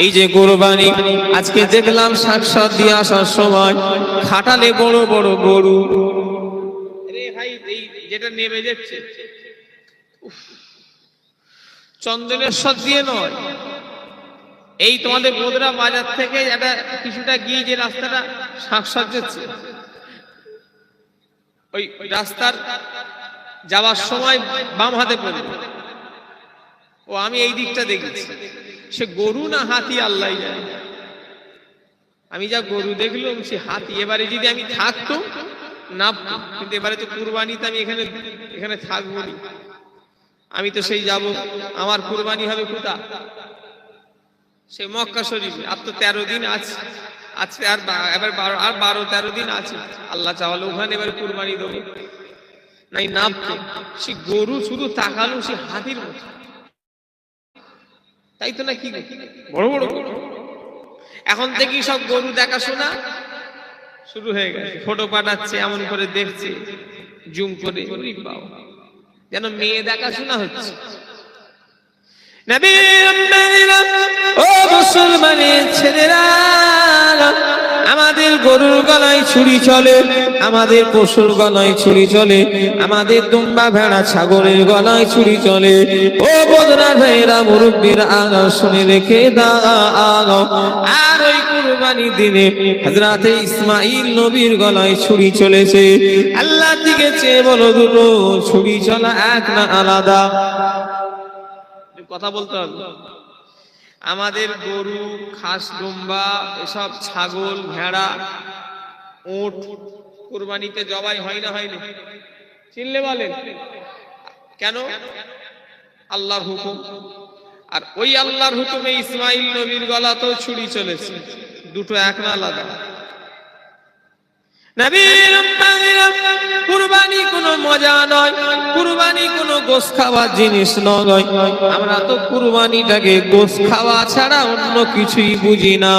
এই যে কোরবানি আজকে দেখলাম শাকসাদ দিয়ে আসার সময় খাটালে বড় বড় গরু। ভাই এই যেটা নেমে যাচ্ছে। উফ, চন্দনেশ্বর দিয়ে নয়। এই তোমাদের বোদরা বাজার থেকে একটা কিছুটা গিয়ে যে রাস্তাটা শাকসাদ যাচ্ছে ওই রাস্তার যাওয়ার সময় বাম হাতে পড়বে ও, আমি এই দিকটা দেখেছি। সে গরু না হাতি, আল্লাহ জানে। আমি যা গরু দেখলাম, সে হাতি। এবারে যদি আমি থাকতো না কিন্তু এবারে তো কুরবানিতে আমি এখানে এখানে থাকব আমি তো সেই যাব। আমার কুরবানি হবে কোথা? সে মক্কা শরীফে। আর তো তেরো দিন আছে। আজকে আর এবার বারো, আর বারো, তেরো দিন আছে। আল্লাহ চাওয়ালে ওখানে এবার কুরবানি দেবো। নাই, নামতে। সে গরু শুধু তাকালো, সে হাতির মতো। তাই তো না কি বড় বড়। এখন থেকেই সব গরু দেখাশোনা শুরু হয়ে গেছে। ফটো পাঠাচ্ছে এমন করে দেখছে। জুম করে যেন মেয়ে দেখাশোনা হচ্ছে। ও মুসলমানের ছেলেরা। আমাদের গরুর গলায় ছুরি চলে, আমাদের পশুর গলায় ছুরি চলে, আমাদের দুম্বা ভেড়া ছাগলের গলায় ছুরি চলে। ও বদরা ভাইরা মুরব্বীর আগা শুনে রেখে দাও। আর ওই কুরবানি দিনে হযরতে ইসমাঈল নবীর গলায় ছুরি চলেছে। আল্লাহ দিকে চেয়ে বলো দুটো, ছুরি চলা এক না আলাদা? কথা বলতে হবে। আমাদের গরু, খাস, ডুম্বা, এসব ছাগল, ভেড়া, উট কুরবানিতে জবাই হয় না হয়নি চিনলে বলেন? কেন? আল্লাহর হুকুম। আর ওই আল্লাহর হুকুমে ইসমাইল নবীর গলাতেও ছুরি চলেছে। দুটো এক না আলাদা। নবীর কুরবানি কোনো মজা নয়, কুরবানি কোনো গোস খাওয়ার জিনিস নয়। আমরা তো কুরবানিটাকে গোস খাওয়া ছাড়া অন্য কিছুই বুঝি না।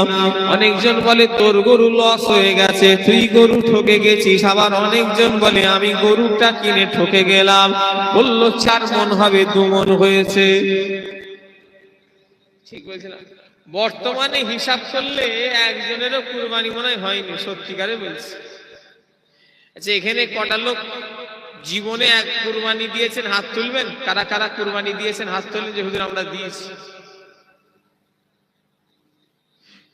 অনেকজন বলে, তোর গরু লস হয়ে গেছে, তুই গরু ঠকে গেছিস। আবার অনেকজন বলে, আমি গরুটা কিনে ঠকে গেলাম। বলল, চার মন হবে, দু মন হয়েছে। ঠিক বলছিলাম। বর্তমানে হিসাব করলে একজনেরও কুরবানি মনে হয়নি, সত্যিকারে বলছি। আচ্ছা এখানে কটা লোক জীবনে এক কুরবানি দিয়েছেন, হাত তুলবেন? কারা কারা কুরবানি দিয়েছেন, হাত তুলবেন? যে হুজুর, আমরা দিয়েছি।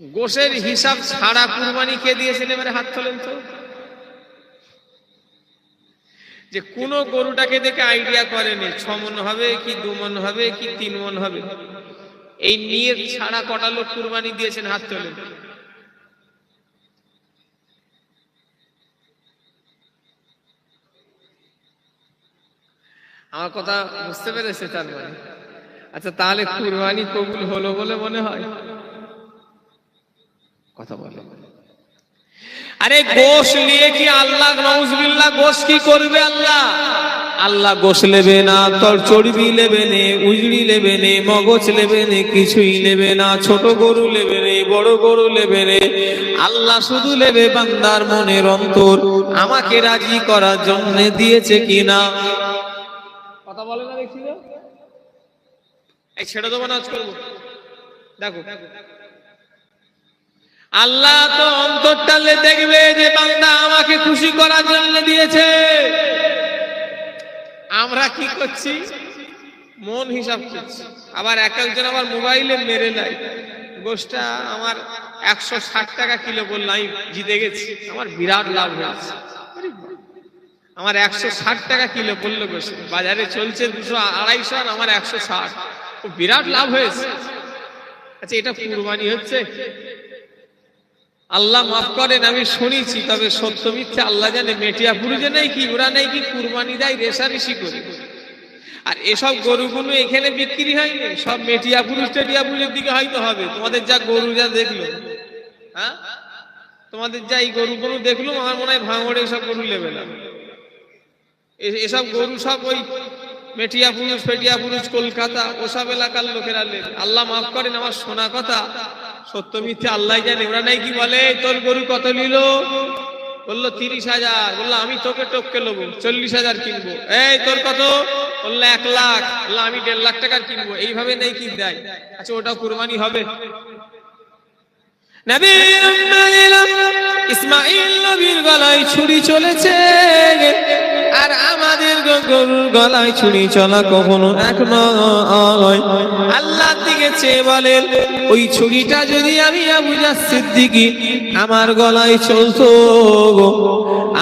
গোশের হিসাব ছাড়া কুরবানি কে দিয়েছেন? এবারে হাত তোলেন তো। যে কোন গরুটাকে দেখে আইডিয়া করেনি, ছ মন হবে কি, দু মন হবে কি, তিন মন হবে। এই নিয়ে ছাড়া কটা লোক কুরবানি দিয়েছেন? হাত তোলেন। আমার কথা বুঝতে পেরেছে তার মানে আচ্ছা তাহলে কুরবানি কবুল হলো বলে মনে হয়? কথা বলে। আরে গোশ নিয়ে কি আল্লাহ, নউজবিল্লাহ গোশ কি করবে আল্লাহ? আল্লাহ গোশ নেবে না তোর চর্বি নেবে নে, উজড়ি নেবে নে, মগজ নেবে নে, কিছুই নেবে না, ছোট গরু নেবে নে, বড় গরু নেবে নে। আল্লাহ শুধু নেবে বান্দার মনের অন্তর। আমাকে রাজি করার জন্য দিয়েছে কিনা? বলে না দেখছি তো? এই ছেড়ে দেবো নাচ করব। দেখো। আল্লাহ তো অন্তরটালে দেখবে যে বান্দা আমাকে খুশি করার জন্য দিয়েছে। আমরা কি করছি? মন হিসাব করছি। আবার এক একজন আবার মোবাইলে মেরে নেয়। গোষ্ঠটা আমার একশো ষাট টাকা কিলো বলল আমি জিতে গেছি। আমার বিরাট লাভ হয়েছে। আমার একশো ষাট টাকা কিলো বলল গোষ্ঠ বাজারে চলছে দুশো আড়াইশো আর আমার একশো ষাট। বিরাট লাভ হয়েছে। আচ্ছা এটা কুরবানি হচ্ছে? আল্লাহ মাফ করেন, আমি শুনেছি, তবে সত্য মিথ্যে আল্লাহ জানে। মেটিয়া পুরুষে নেই কি, ওরা নেই কি কুরবানি দেয়, রেশারেশি করে। আর এসব গরুগুলো এখানে বিক্রি হয়নি। সব মেটিয়া পুরুষ টেটিয়া পুরুষের দিকে হয়তো হবে। তোমাদের যা গরু যা দেখল হ্যাঁ? তোমাদের যা এই গরুগুলো দেখল, আমার মনে হয় ভাঙড়ে এসব গরু নেবে না। এসব গরু সব ওই মেটিয়া পুরুষ, ফেটিয়া পুরুষ, কলকাতা, ওসব এলাকার লোকেরা আল্লাহ মাফ করেন, আমার শোনা কথা সত্য মিথ্যে আল্লাহ জানে। ওরা নাই কি বলে তোর গরু কত নিল? বলল, তিরিশ হাজার। বলল, আমি তোকে টপকে নেব, চল্লিশ হাজার কিনবো। এই তোর কত? বলল, এক লাখ। বলল, আমি দেড় লাখ টাকার কিনবো। এইভাবে নেই কি দেয়। আচ্ছা ওটা কুরবানি হবে। ইসমাইল নবীর গলায় ছুরি চলেছে। আর আমাদের গলায় ছুরি চলা কখনো এক নয়। আল্লাহর দিকে চেয়ে বলেন, ওই ছুরিটা যদি আমি আবু জাহ আমার গলায় চলতো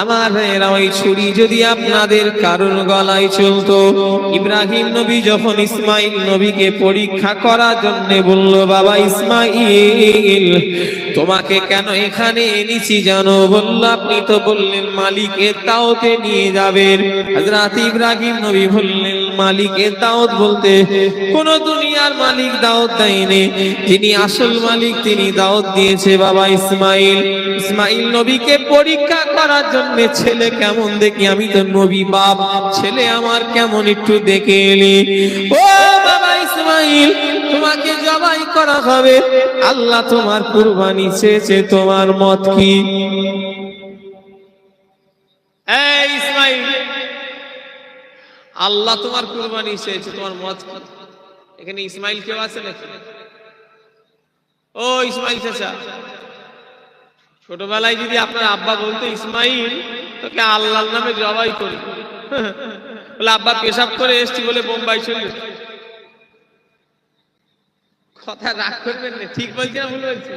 আমার ভাইয়েরা, ওই ছুরি যদি আপনাদের কারুর গলায় চলতো। ইব্রাহিম নবী যখন ইসমাইল নবীকে পরীক্ষা করার জন্য বলল, বাবা ইসমাইল তোমাকে কেন এখানে এনেছি জানো? বলল, আপনি তো বললেন, মালিকের তাওতে নিয়ে যাবেন। হযরত ইব্রাহিম নবী বললেন, মালিকের দাওত বলতে, কোন দুনিয়ার মালিক দাওত দেয়নি। যিনি আসল মালিক, তিনি দাওত দিয়েছে বাবা ইসমাইল। ইসমাইল নবীকে পরীক্ষা করার জন্য, ছেলে কেমন দেখি? আমি তো নবী, বাপ। ছেলে আমার কেমন একটু দেখে এলি? ও বাবা ইসমাইল তোমাকে জবাই করা হবে। আল্লাহ তোমার কুরবানি চেয়েছে, তোমার মত কি? আল্লাহ তোমার কুরবানি চেয়েছে, তোমার মত কি? এখানে ইসমাইল কেউ আছে নাকি? ও ইসমাইল চাচা, ছোটবেলায় যদি আপনার আব্বা বলতো, ইসমাইল, তোকে আল্লাহর নামে জবাই করি। বলে, আব্বা পেশাব করে এসছি বলে বোম্বাই চলে। কথা রাগ করবেন না ঠিক বলছি না ভুল বলছি?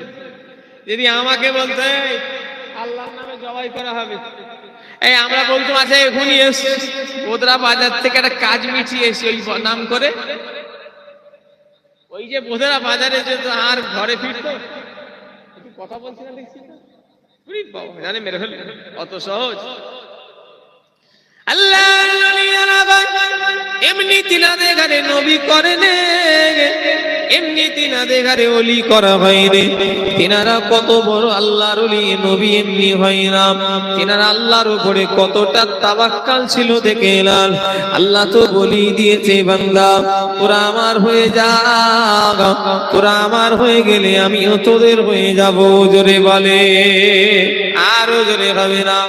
যদি আমাকে বলতে "এই, আল্লাহর নামে জবাই করা হবে। এই আমরা বলতো আচ্ছা এখনই এস। বোদরা বাজার থেকে একটা কাজ মিটিয়ে এসে ওই নাম করে। ওই যে বোধেরা বাজারে যেত আর ঘরে ফিরতো। কথা বলছি না দেখছি জানে মেরে ফেলবে। অত সহজ। আল্লাহ এমনি তিনাদের ঘরে নবী করে নে এমনি তিনাদের ঘরে অলি করা হয় রে। তিনারা কত বড় আল্লাহর অলি নবী এমনি হয় না। তিনারা আল্লাহর উপরে কতটা তাবাক্কাল ছিল দেখে এলাল আল্লাহ তো বলি দিয়েছে, বান্দা, তোরা আমার হয়ে যা। তোরা আমার হয়ে গেলে আমিও তোদের হয়ে যাব, জোরে বলে। আরও জোরে হবে না।